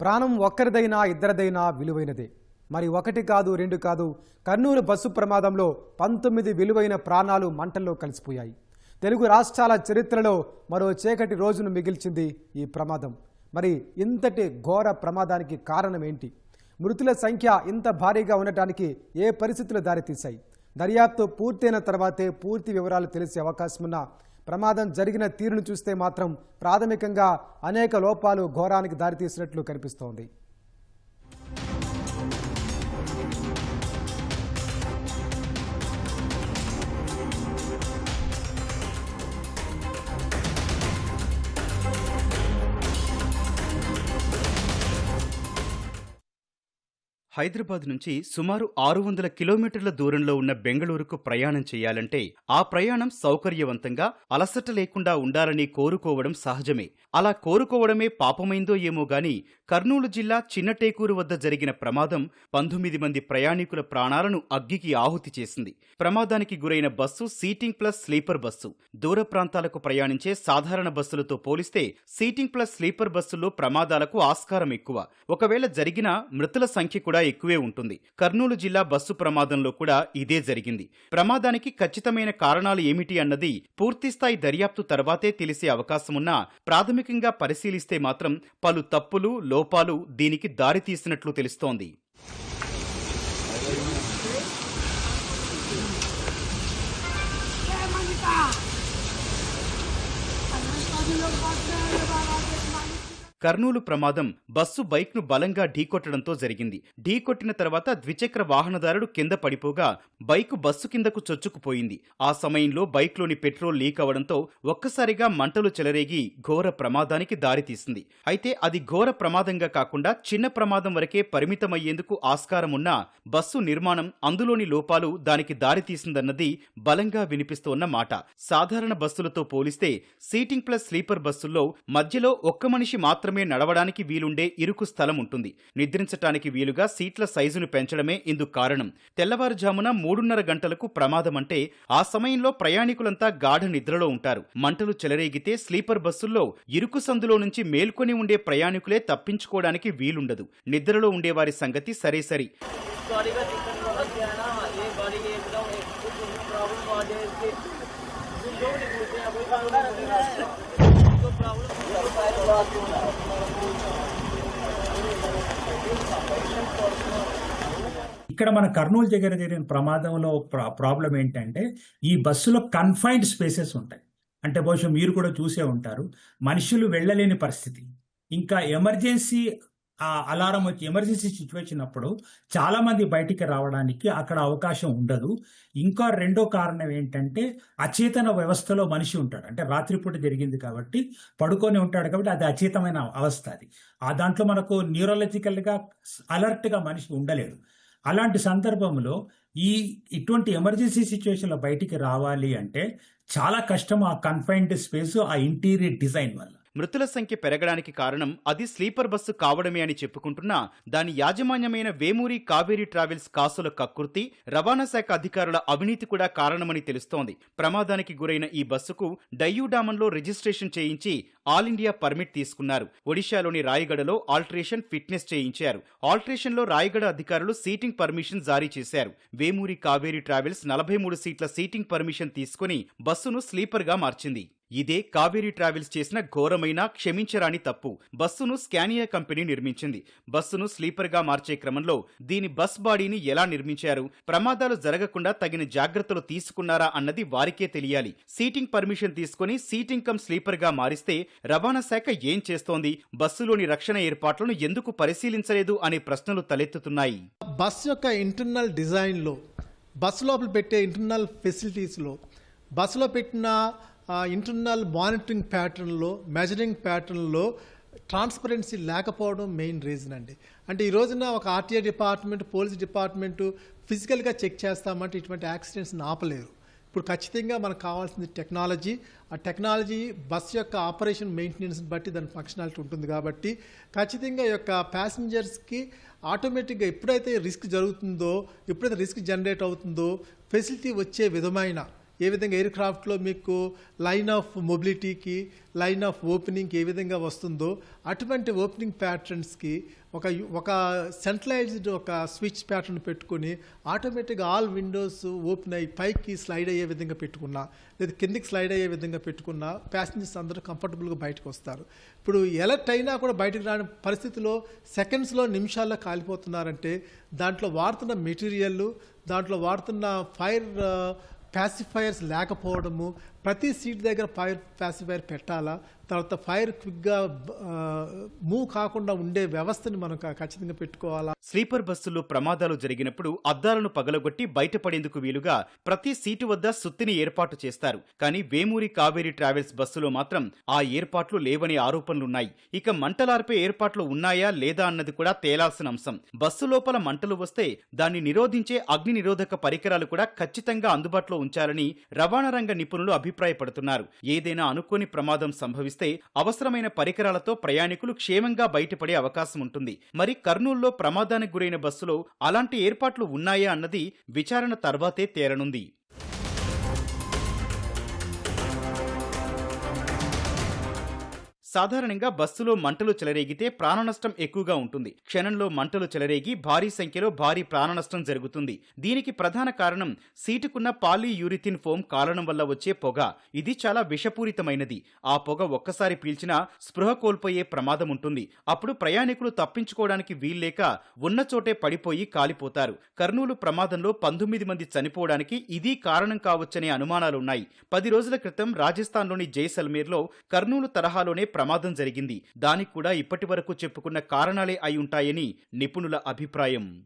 ప్రాణం ఒక్కరిదైనా ఇద్దరిదైనా విలువైనదే. మరి ఒకటి కాదు రెండు కాదు కర్నూలు బస్సు ప్రమాదంలో పంతొమ్మిది విలువైన ప్రాణాలు మంటల్లో కలిసిపోయాయి. తెలుగు రాష్ట్రాల చరిత్రలో మరో చీకటి రోజును మిగిల్చింది ఈ ప్రమాదం. మరి ఇంతటి ఘోర ప్రమాదానికి కారణం ఏంటి మృతుల సంఖ్య ఇంత భారీగా ఉండటానికి ఏ పరిస్థితులు దారితీశాయి? దర్యాప్తు పూర్తయిన తర్వాతే పూర్తి వివరాలు తెలిసే అవకాశమున్న ప్రమాదం జరిగిన తీరును చూస్తే మాత్రం ప్రాథమికంగా అనేక లోపాలు ఘోరానికి దారితీసినట్లు కనిపిస్తోంది. హైదరాబాద్ నుంచి సుమారు ఆరు వందల కిలోమీటర్ల దూరంలో ఉన్న బెంగళూరుకు ప్రయాణం చేయాలంటే ఆ ప్రయాణం సౌకర్యవంతంగా అలసట లేకుండా ఉండాలని కోరుకోవడం సహజమే. అలా కోరుకోవడమే పాపమైందో ఏమో గాని కర్నూలు జిల్లా చిన్నటేకూరు వద్ద జరిగిన ప్రమాదం పంతొమ్మిది మంది ప్రయాణికుల ప్రాణాలను అగ్గికి ఆహుతి చేసింది. ప్రమాదానికి గురైన bus seating plus sleeper bus. దూర ప్రాంతాలకు ప్రయాణించే సాధారణ బస్సులతో పోలిస్తే సీటింగ్ ప్లస్ స్లీపర్ బస్సుల్లో ప్రమాదాలకు ఆస్కారం ఎక్కువ. ఒకవేళ జరిగిన మృతుల సంఖ్య కూడా ఎక్కువే ఉంటుంది. కర్నూలు జిల్లా బస్సు ప్రమాదంలో కూడా ఇదే జరిగింది. ప్రమాదానికి ఖచ్చితమైన కారణాలు ఏమిటి అన్నది పూర్తిస్థాయి దర్యాప్తు తర్వాతే తెలిసే అవకాశమున్నా ప్రాథమికంగా పరిశీలిస్తే మాత్రం పలు తప్పులు లోపాలు దీనికి దారితీసినట్లు తెలుస్తోంది. కర్నూలు ప్రమాదం బస్సు బైక్ను బలంగా ఢీకొట్టడంతో జరిగింది. ఢీకొట్టిన తర్వాత ద్విచక్ర వాహనదారుడు కింద పడిపోగా బైకు బస్సు కిందకు చొచ్చుకుపోయింది. ఆ సమయంలో బైక్లోని పెట్రోల్ లీక్ అవడంతో ఒక్కసారిగా మంటలు చెలరేగి ఘోర ప్రమాదానికి దారితీసింది అయితే అది ఘోర ప్రమాదంగా కాకుండా చిన్న ప్రమాదం వరకే పరిమితమయ్యేందుకు ఆస్కారం బస్సు నిర్మాణం అందులోని లోపాలు దానికి దారితీసిందన్నది బలంగా వినిపిస్తోన్న మాట. సాధారణ బస్సులతో పోలిస్తే సీటింగ్ ప్లస్ స్లీపర్ బస్సుల్లో మధ్యలో ఒక్క మనిషి మాత్రం మాత్రమే నడవడానికి వీలుండే ఇరుకు స్థలం ఉంటుంది. నిద్రించటానికి వీలుగా సీట్ల సైజును పెంచడమే ఇందుకు కారణం. తెల్లవారుజామున మూడున్నర గంటలకు ప్రమాదం అంటే ఆ సమయంలో ప్రయాణికులంతా గాఢ నిద్రలో ఉంటారు. మంటలు చెలరేగితే స్లీపర్ బస్సుల్లో ఇరుకు సందులో నుంచి మేల్కొని ఉండే ప్రయాణికులే తప్పించుకోవడానికి వీలుండదు. నిద్రలో ఉండేవారి సంగతి సరే సరి. गाड़ी ఇక్కడ మన కర్నూలు దగ్గర జరిగిన ప్రమాదంలో ప్రా ప్రాబ్లం ఏంటంటే ఈ బస్సులో కన్ఫైన్డ్ స్పేసెస్ ఉంటాయి. అంటే బహుశా మీరు కూడా చూసే ఉంటారు. మనుషులు వెళ్ళలేని పరిస్థితి. ఇంకా ఎమర్జెన్సీ ఆ అలారం వచ్చి ఎమర్జెన్సీ సిచ్యువేషన్ అప్పుడు చాలా మంది బయటికి రావడానికి అక్కడ అవకాశం ఉండదు. ఇంకా రెండో కారణం ఏంటంటే అచేతన వ్యవస్థలో మనిషి ఉంటాడు. అంటే రాత్రిపూట జరిగింది కాబట్టి పడుకొని ఉంటాడు కాబట్టి అది అచేతమైన అవస్థ అది. ఆ దాంట్లో మనకు న్యూరాలజికల్గా అలర్ట్గా మనిషి ఉండలేడు. అలాంటి సందర్భంలో ఈ ఇటువంటి ఎమర్జెన్సీ సిచ్యువేషన్లో బయటికి రావాలి అంటే చాలా కష్టం ఆ కన్ఫైన్డ్ స్పేస్ ఆ ఇంటీరియర్ డిజైన్ వల్ల. మృతుల సంఖ్య పెరగడానికి కారణం అది స్లీపర్ బస్సు కావడమే అని చెప్పుకుంటున్నా. దాని యాజమాన్యమైన వేమూరి కావేరీ ట్రావెల్స్ కాసుల కక్కుర్తి రవాణా శాఖ అధికారుల అవినీతి కూడా కారణమని తెలుస్తోంది. ప్రమాదానికి గురైన ఈ బస్సుకు డయ్యూడామన్లో రిజిస్ట్రేషన్ చేయించి ఆల్ ఇండియా పర్మిట్ తీసుకున్నారు. ఒడిశాలోని రాయగడలో ఆల్టరేషన్ ఫిట్నెస్ చేయించారు. ఆల్టరేషన్లో రాయగడ అధికారులు సీటింగ్ పర్మిషన్ జారీ చేశారు. వేమూరి కావేరీ ట్రావెల్స్ నలభై మూడు సీట్ల సీటింగ్ పర్మిషన్ తీసుకుని బస్సును స్లీపర్గా మార్చింది. ఇదే కావేరీ ట్రావెల్స్ చేసిన ఘోరమైన క్షమించరాని తప్పు. బస్సును స్కానియా కంపెనీ నిర్మించింది. బస్సును స్లీపర్గా మార్చే క్రమంలో దీని బస్ బాడీని ఎలా నిర్మించారు? ప్రమాదాలు జరగకుండా తగిన జాగ్రత్తలు తీసుకున్నారా అన్నది వారికే తెలియాలి. సీటింగ్ పర్మిషన్ తీసుకుని సీటింగ్ కమ్ స్లీపర్గా మారిస్తే రవాణా శాఖ ఏం చేస్తోంది? బస్సులోని రక్షణ ఏర్పాట్లను ఎందుకు పరిశీలించలేదు అనే ప్రశ్నలు తలెత్తుతున్నాయి. బస్ యొక్క ఇంటర్నల్ డిజైన్లో బస్ లోపల పెట్టే ఇంటర్నల్ ఫెసిలిటీస్లో బస్సులో పెట్టిన ఇంటర్నల్ మానిటరింగ్ ప్యాటర్న్లో మెజరింగ్ ప్యాటర్న్లో ట్రాన్స్పరెన్సీ లేకపోవడం మెయిన్ రీజన్ అండి. అంటే ఈ రోజున ఒక ఆర్టీఏ డిపార్ట్మెంట్ పోలీస్ డిపార్ట్మెంటు ఫిజికల్గా చెక్ చేస్తామంటే ఇటువంటి యాక్సిడెంట్స్ని ఆపలేరు. ఇప్పుడు ఖచ్చితంగా మనకు కావాల్సింది టెక్నాలజీ. ఆ టెక్నాలజీ బస్ యొక్క ఆపరేషన్ మెయింటెనెన్స్ బట్టి దాని ఫంక్షనాలిటీ ఉంటుంది కాబట్టి ఖచ్చితంగా యొక్క ప్యాసింజర్స్కి ఆటోమేటిక్గా ఎప్పుడైతే రిస్క్ జరుగుతుందో ఎప్పుడైతే రిస్క్ జనరేట్ అవుతుందో ఫెసిలిటీ వచ్చే విధమైన ఏ విధంగా ఎయిర్ క్రాఫ్ట్లో మీకు లైన్ ఆఫ్ మొబిలిటీకి లైన్ ఆఫ్ ఓపెనింగ్కి ఏ విధంగా వస్తుందో అటువంటి ఓపెనింగ్ ప్యాటర్న్స్కి ఒక ఒక సెంట్రలైజ్డ్ ఒక స్విచ్ ప్యాటర్న్ పెట్టుకొని ఆటోమేటిక్గా ఆల్ విండోస్ ఓపెన్ అయ్యి పైకి స్లైడ్ అయ్యే విధంగా పెట్టుకున్నా లేదా కిందికి స్లైడ్ అయ్యే విధంగా పెట్టుకున్నా ప్యాసింజర్స్ అందరూ కంఫర్టబుల్గా బయటకు వస్తారు. ఇప్పుడు ఎలర్ట్ అయినా కూడా బయటకు రాని పరిస్థితిలో సెకండ్స్లో నిమిషాల్లో కాలిపోతున్నారంటే దాంట్లో వాడుతున్న మెటీరియల్ దాంట్లో వాడుతున్న fire ప్యాసిఫైయర్స్ లేకపోవడము ప్రతి సీట్ దగ్గర ఫైర్ ప్యాసిఫైర్ పెట్టాలా? తర్వాత ఫైర్ క్విక్గా మూవ్ కాకుండా ఉండే వ్యవస్థని మనం ఖచ్చితంగా పెట్టుకోవాలా? స్లీపర్ బస్సుల్లో ప్రమాదాలు జరిగినప్పుడు అద్దాలను పగలగొట్టి బయటపడేందుకు వీలుగా ప్రతి సీటు వద్ద సుత్తిని ఏర్పాటు చేస్తారు. కానీ వేమూరి కావేరి ట్రావెల్స్ బస్సులో మాత్రం ఆ ఏర్పాట్లు లేవనే ఆరోపణలున్నాయి. ఇక మంటలార్పే ఏర్పాట్లు ఉన్నాయా లేదా అన్నది కూడా తేలాల్సిన అంశం. బస్సు లోపల మంటలు వస్తే దాన్ని నిరోధించే అగ్ని నిరోధక పరికరాలు కూడా ఖచ్చితంగా అందుబాటులో ఉంచాలని రవాణా రంగ నిపుణులు అభిప్రాయపడుతున్నారు. ఏదైనా అనుకోని ప్రమాదం సంభవిస్తే అవసరమైన పరికరాలతో ప్రయాణికులు క్షేమంగా బయటపడే అవకాశం ఉంటుంది. మరి కర్నూల్లో ప్రమాదానికి గురైన బస్సులో అలాంటి ఏర్పాట్లు ఉన్నాయా అన్నది విచారణ తర్వాతే తేలనుంది సాధారణంగా బస్సులో మంటలు చెలరేగితే ప్రాణనష్టం ఎక్కువగా ఉంటుంది. క్షణంలో మంటలు చెలరేగి భారీ సంఖ్యలో భారీ ప్రాణనష్టం జరుగుతుంది. దీనికి ప్రధాన కారణం సీటుకున్న పాలీయూరిథిన్ ఫోమ్ కారణం వల్ల వచ్చే పొగ. ఇది చాలా విషపూరితమైనది. ఆ పొగ ఒక్కసారి పీల్చినా స్పృహ కోల్పోయే ప్రమాదం ఉంటుంది. అప్పుడు ప్రయాణికులు తప్పించుకోవడానికి వీల్లేక ఉన్న చోటే పడిపోయి కాలిపోతారు. కర్నూలు ప్రమాదంలో పంతొమ్మిది మంది చనిపోవడానికి ఇది కారణం కావచ్చనే అనుమానాలున్నాయి. పది రోజుల క్రితం రాజస్థాన్లోని జైసల్మేర్లో కర్నూలు తరహాలోనే ప్రమాదం జరిగింది. దానికి కూడా ఇప్పటి వరకు చెప్పుకున్న కారణాలే అయి ఉంటాయని నిపుణుల అభిప్రాయం.